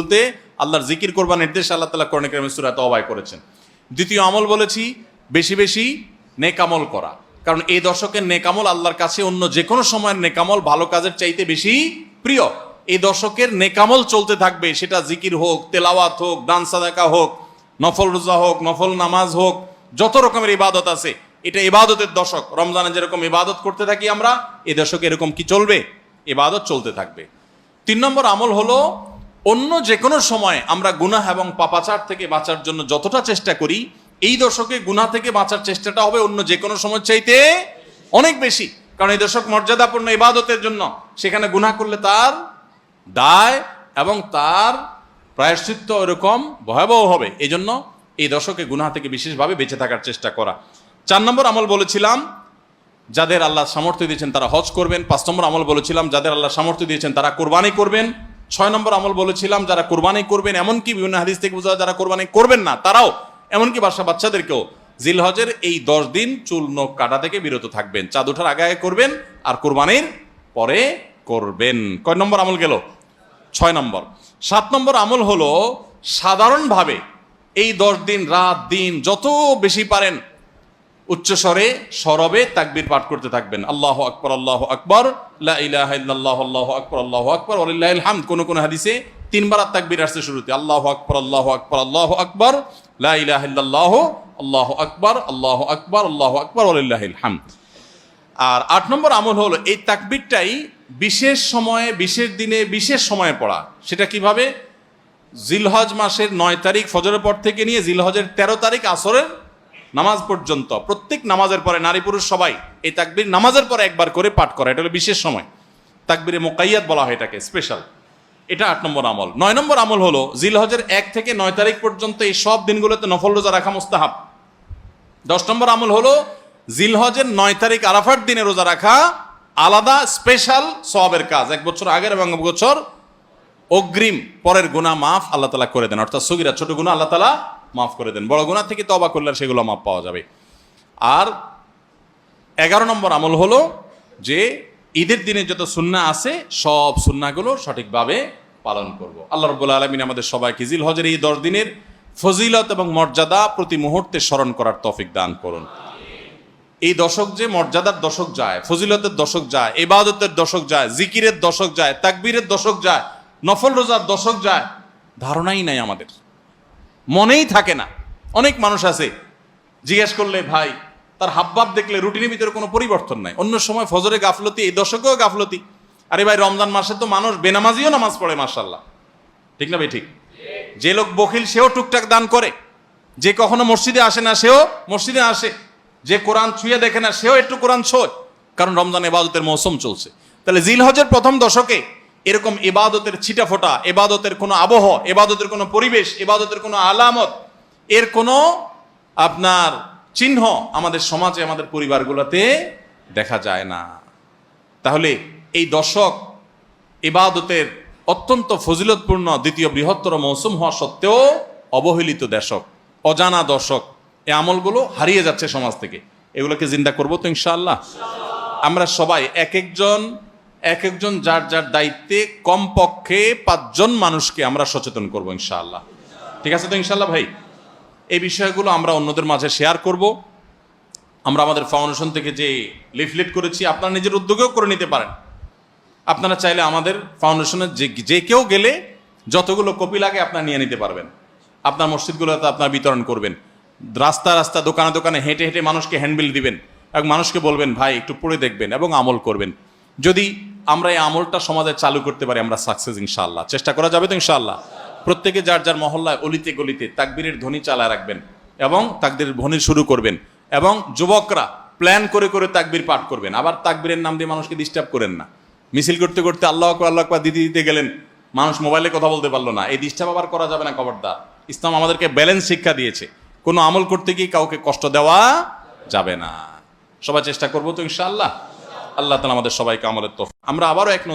বলতে আল্লাহর জিকির করবার নির্দেশ আল্লাহ তালা কোরআন কারিমের সুরাত অবায় করেছেন। দ্বিতীয় আমল বলেছি, বেশি বেশি নেকামল করা। কারণ এই দশকের নেকামল আল্লাহর কাছে অন্য যে কোনো সময়ের নেকামল ভালো কাজের চাইতে বেশি প্রিয়। এই দশকের নেকামল চলতে থাকবে, সেটা জিকির হোক, তেলাওয়াত হোক, দান সাদাকা হোক, নফল রোজা হোক, নফল নামাজ হোক, যত রকমের ইবাদত আছে, এটা ইবাদতের দশক। রমজানে যেরকম ইবাদত করতে থাকি আমরা এই দশকে এরকম কি চলবে? ইবাদত চলতে থাকবে। তিন নম্বর আমল হলো অন্য যে কোনো সময় আমরা গুনাহ এবং পাপাচার থেকে বাঁচার জন্য যতটা চেষ্টা করি, এই দশকে গুনাহ থেকে বাঁচার চেষ্টাটা হবে অন্য যে কোনো সময় চাইতে অনেক বেশি। কারণ এই দশক মর্যাদাপূর্ণ ইবাদতের জন্য সেখানে গুনাহ করলে তার দায় এবং তার প্রায়শ্চিত্ত এরকম ভয়াবহ হবে। এই জন্য এই দশকে গুনাহ থেকে বিশেষভাবে বেঁচে থাকার চেষ্টা করা। চার নম্বর আমল বলেছিলাম, যাদের আল্লাহ সামর্থ্য দিয়েছেন তারা হজ করবেন। পাঁচ নম্বর আমল বলেছিলাম, যাদের আল্লাহ সামর্থ্য দিয়েছেন তারা কোরবানি করবেন। ছয় নম্বর আমল বলেছিলাম, যারা কোরবানি করবেন, এমনকি বিভিন্ন হাদিস থেকে বোঝা যারা কোরবানি করবেন না, তারাও, এমনকি বাসা বাচ্চাদেরকেও জিলহজের এই দশ দিন চুল, নখ কাটা থেকে বিরত থাকবেন, চাঁদ ওঠার আগে আগে করবেন আর কোরবানির পরে করবেন। কয় নম্বর আমল গেল? ছয় নম্বর। সাত নম্বর আমল হলো, সাধারণভাবে এই দশ দিন, রাত, দিন, যত বেশি পারেন উচ্চস্বরে সরবে তাকবির পাঠ করতে থাকবেন আল্লাহ আকবর আল্লাহ আকবর আল্লাহ আকবর আল্লাহ আকবর ওয়ালিল্লাহিল হামদ কোন কোন হাদিসে তিনবার তাকবীর আসছে শুরুতে আল্লাহ আকবর আল্লাহ আকবর আল্লাহ আকবর লা ইলাহা ইল্লাল্লাহ আল্লাহ আকবর আল্লাহ আকবর আল্লাহ আকবর ওয়ালিল্লাহিল হামদ আর আট নম্বর আমল হলো এই তাকবিরটাই বিশেষ সময়ে বিশেষ দিনে বিশেষ সময়ে পড়া সেটা কীভাবে জিলহজ মাসের নয় তারিখ ফজরের পর থেকে নিয়ে জিলহজের তেরো তারিখ আসরের নামাজ পর্যন্ত, প্রত্যেক নামাজের পরে নারী পুরুষ সবাই এই তাকবির নামাজের পরে একবার করে পাঠ করা, এটা হলো বিশেষ সময়। তাকবীরে মোকাইয়াত বলা হয় এটাকে স্পেশাল এটা আট নম্বর আমল। নয় নম্বর আমল হলো, জিলহজের এক থেকে নয় তারিখ পর্যন্ত এই সব দিনগুলোতে নফল রোজা রাখা মুস্তাহাব। দশ নম্বর আমল হলো, জিলহজের নয় তারিখ আরাফার দিনে রোজা রাখা আলাদা স্পেশাল সবের কাজ। এক বছর আগের এবং বছর অগ্রিম, পরের গুণা মাফ আল্লাহ তালা করে দেন। অর্থাৎ সগিরা, ছোট গুণা আল্লাহ তালা মাফ করে দেন। বড় গুণা থেকে তবা করলে সেগুলো মাফ পাওয়া যাবে। আর এগারো নম্বর আমল হলো যে ঈদের দিনে যত সুন্না আছে, সব সুন্নাগুলো সঠিকভাবে পালন করব। আল্লাহ রব্বুল আলমিন আমাদের সবাইকে জিল হজের এই দশ দিনের ফজিলত এবং মর্যাদা প্রতি মুহূর্তে স্মরণ করার তফিক দান করুন। এই দশক যে মর্যাদার দশক যায়, ফজিলতের দশক যায় এবাদতের দশক যায়, জিকিরের দশক যায়, তাকবীরের দশক যায়, নফল রোজার দশক যায়, ধারণাই নাই আমাদের। মনেই থাকে না। অনেক মানুষ আছে জিজ্ঞেস করলে ভাই তার হাবভাব দেখলে রুটিনের ভিতরে কোনো পরিবর্তন নাই। অন্য সময় ফজরে গাফলতি এই দশকেও গাফলতি। আরে ভাই রমজান মাসে তো মানুষ বেনামাজিও নামাজ পড়ে মার্শাল্লাহ ঠিক না ভাই ঠিক? যে লোক বখিল সেও টুকটাক দান করে। যে কখনো মসজিদে আসে না সেও মসজিদে আসে। যে কোরআন ছুঁয়ে দেখে না সেও একটু কোরআন ছোয় কারণ রমজান এবাদতের মৌসুম চলছে। তাহলে জিলহজের প্রথম দশকে এরকম এবাদতের ছিটাফোটা এবাদতের কোনো আবহ এবাদতের কোনো পরিবেশ এবাদতের কোনো আলামত, এর কোনো আপনার চিহ্ন আমাদের সমাজে, আমাদের পরিবারগুলোতে দেখা যায় না। তাহলে এই দশক এবাদতের অত্যন্ত ফজিলতপূর্ণ দ্বিতীয় বৃহত্তর মৌসুম হওয়া সত্ত্বেও অবহেলিত দেশক অজানা দশক এই আমলগুলো হারিয়ে যাচ্ছে সমাজ থেকে। এগুলোকে জিন্দা করব তো ইনশাআল্লাহ। আমরা সবাই এক একজন এক একজন যার যার দায়িত্বে, কমপক্ষে পাঁচজন মানুষকে আমরা সচেতন করব ইনশাআল্লাহ। ঠিক আছে তো ইনশাআল্লাহ ভাই? এই বিষয়গুলো আমরা অন্যদের মাঝে শেয়ার করব। আমরা আমাদের ফাউন্ডেশন থেকে যে লিফলেট করেছি, আপনারা নিজের উদ্যোগেও করে নিতে পারেন। আপনারা চাইলে আমাদের ফাউন্ডেশনের যে যে কেউ গেলে যতগুলো কপি লাগে আপনারা নিয়ে নিতে পারবেন। আপনার মসজিদগুলোতে আপনার বিতরণ করবেন। রাস্তা রাস্তা, দোকানে দোকানে হেঁটে হেঁটে মানুষকে হ্যান্ডবিল দিবেন। এবং মানুষকে বলবেন, ভাই, একটু পড়ে দেখবেন এবং আমল করবেন। যদি আমরা এই আমলটা সমাজে চালু করতে পারি, আমরা সাকসেস ইনশাল্লাহ চেষ্টা করা যাবে তো ইনশাল্লাহ প্রত্যেকে যার যার মহল্লায় অলিতে গলিতে তাকবীরের ধ্বনি চালায় রাখবেন এবং তাকবীরের ধ্বনি শুরু করবেন এবং যুবকরা প্ল্যান করে করে তাকবীর পাঠ করবেন। আবার তাকবীরের নাম দিয়ে মানুষকে ডিস্টার্ব করেন না। মিছিল করতে করতে আল্লাহ আকবর আল্লাহ আকবর দিতে দিতে গেলেন, মানুষ মোবাইলে কথা বলতে পারল না। এই ডিস্টার্ব আবার করা যাবে না খবরদার। ইসলাম আমাদেরকে ব্যালেন্স শিক্ষা দিয়েছে। কোনো আমল করতে গিয়ে কাউকে কষ্ট দেওয়া যাবে না। সবাই চেষ্টা করব তো ইনশাআল্লাহ। আল্লাহ তালা আমাদের সবাইকে আমলের তো আমরা আবারও এক